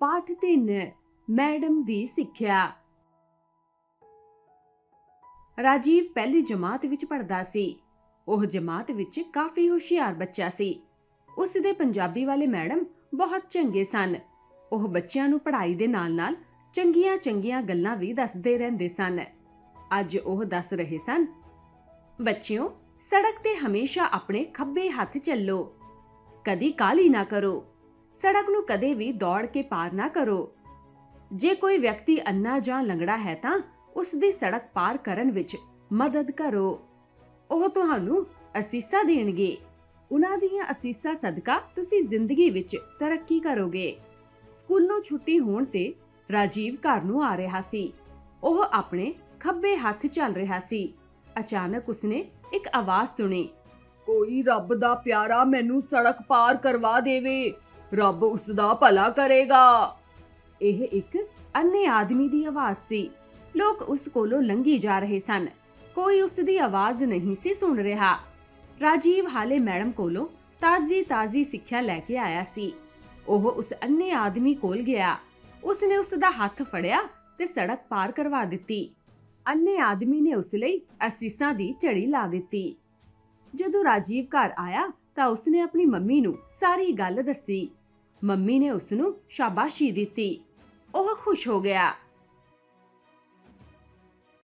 ਪਾਠ 3 ਮੈਡਮ ਦੀ ਸਿੱਖਿਆ। ਰਾਜੀਵ ਪਹਿਲੀ ਜਮਾਤ ਵਿੱਚ ਪੜ੍ਹਦਾ ਸੀ। ਉਹ ਜਮਾਤ ਵਿੱਚ ਕਾਫੀ ਹੁਸ਼ਿਆਰ ਬੱਚਾ ਸੀ। ਉਸ ਦੇ ਪੰਜਾਬੀ ਵਾਲੇ ਮੈਡਮ ਬਹੁਤ ਚੰਗੇ ਸਨ। ਉਹ ਬੱਚਿਆਂ ਨੂੰ ਪੜ੍ਹਾਈ ਦੇ ਨਾਲ-ਨਾਲ ਚੰਗੀਆਂ-ਚੰਗੀਆਂ ਗੱਲਾਂ ਵੀ ਦੱਸਦੇ ਰਹਿੰਦੇ ਸਨ। ਅੱਜ ਉਹ ਦੱਸ ਰਹੇ ਸਨ, ਬੱਚਿਓ, ਸੜਕ ਤੇ ਹਮੇਸ਼ਾ ਆਪਣੇ ਖੱਬੇ ਹੱਥ ਚੱਲੋ। ਕਦੀ ਕਾਲੀ ਨਾ ਕਰੋ। ਸੜਕ ਨੂੰ ਕਦੇ ਵੀ ਦੌੜ ਕੇ ਪਾਰ ਨਾ ਕਰੋ। ਜੇ ਕੋਈ ਵਿਅਕਤੀ ਅੰਨਾ ਜਾਂ ਲੰਗੜਾ ਹੈ ਤਾਂ ਉਸ ਦੀ ਸੜਕ ਪਾਰ ਕਰਨ ਵਿੱਚ ਮਦਦ ਕਰੋ। ਉਹ ਤੁਹਾਨੂੰ ਅਸੀਸਾਂ ਦੇਣਗੇ। ਉਹਨਾਂ ਦੀਆਂ ਅਸੀਸਾਂ ਸਦਕਾ ਤੁਸੀਂ ਜ਼ਿੰਦਗੀ ਵਿੱਚ ਤਰੱਕੀ ਕਰੋਗੇ। ਸਕੂਲੋਂ ਛੁੱਟੀ ਹੋਣ ਤੇ ਰਾਜੀਵ ਘਰ ਨੂੰ ਆ ਰਿਹਾ ਸੀ। ਉਹ ਆਪਣੇ ਖੱਬੇ ਹੱਥ ਚੱਲ ਰਿਹਾ ਸੀ। ਅਚਾਨਕ ਉਸਨੇ ਇੱਕ ਆਵਾਜ਼ ਸੁਣੀ, ਕੋਈ ਰੱਬ ਦਾ ਪਿਆਰਾ ਮੈਨੂੰ ਸੜਕ ਪਾਰ ਕਰਵਾ ਦੇਵੇ। ਰੱਬ ਉਸ ਦਾ ਭਲਾ ਕਰੇਗਾ। ਇਹ ਇੱਕ ਅੰਨੇ ਆਦਮੀ ਦੀ ਆਵਾਜ਼ ਸੀ। ਲੋਕ ਉਸ ਕੋਲੋਂ ਲੰਘੀ ਜਾ ਰਹੇ ਸਨ। ਕੋਈ ਉਸ ਦੀ ਆਵਾਜ਼ ਨਹੀਂ ਸੀ ਸੁਣ ਰਿਹਾ। ਰਾਜੀਵ ਹਾਲੇ ਮੈਡਮ ਕੋਲੋਂ ਤਾਜ਼ੀ ਤਾਜ਼ੀ ਸਿੱਖਿਆ ਲੈ ਕੇ ਆਇਆ ਸੀ। ਉਹ ਉਸ ਅੰਨੇ ਆਦਮੀ ਕੋਲ ਗਿਆ। ਉਸਨੇ ਉਸ ਦਾ ਹੱਥ ਫੜਿਆ ਤੇ ਸੜਕ ਪਾਰ ਕਰਵਾ ਦਿੱਤੀ। ਅੰਨੇ ਆਦਮੀ ਨੇ ਉਸ ਲਈ ਅਸੀਸਾਂ ਦੀ ਝੜੀ ਲਾ ਦਿੱਤੀ। ਜਦੋਂ ਰਾਜੀਵ ਘਰ ਆਇਆ ਤਾਂ ਉਸਨੇ ਆਪਣੀ ਮੰਮੀ ਨੂੰ ਸਾਰੀ ਗੱਲ ਦੱਸੀ। ਮੰਮੀ ਨੇ ਉਸ ਨੂੰ ਸ਼ਾਬਾਸ਼ੀ ਦਿੱਤੀ। ਉਹ ਖੁਸ਼ ਹੋ ਗਿਆ।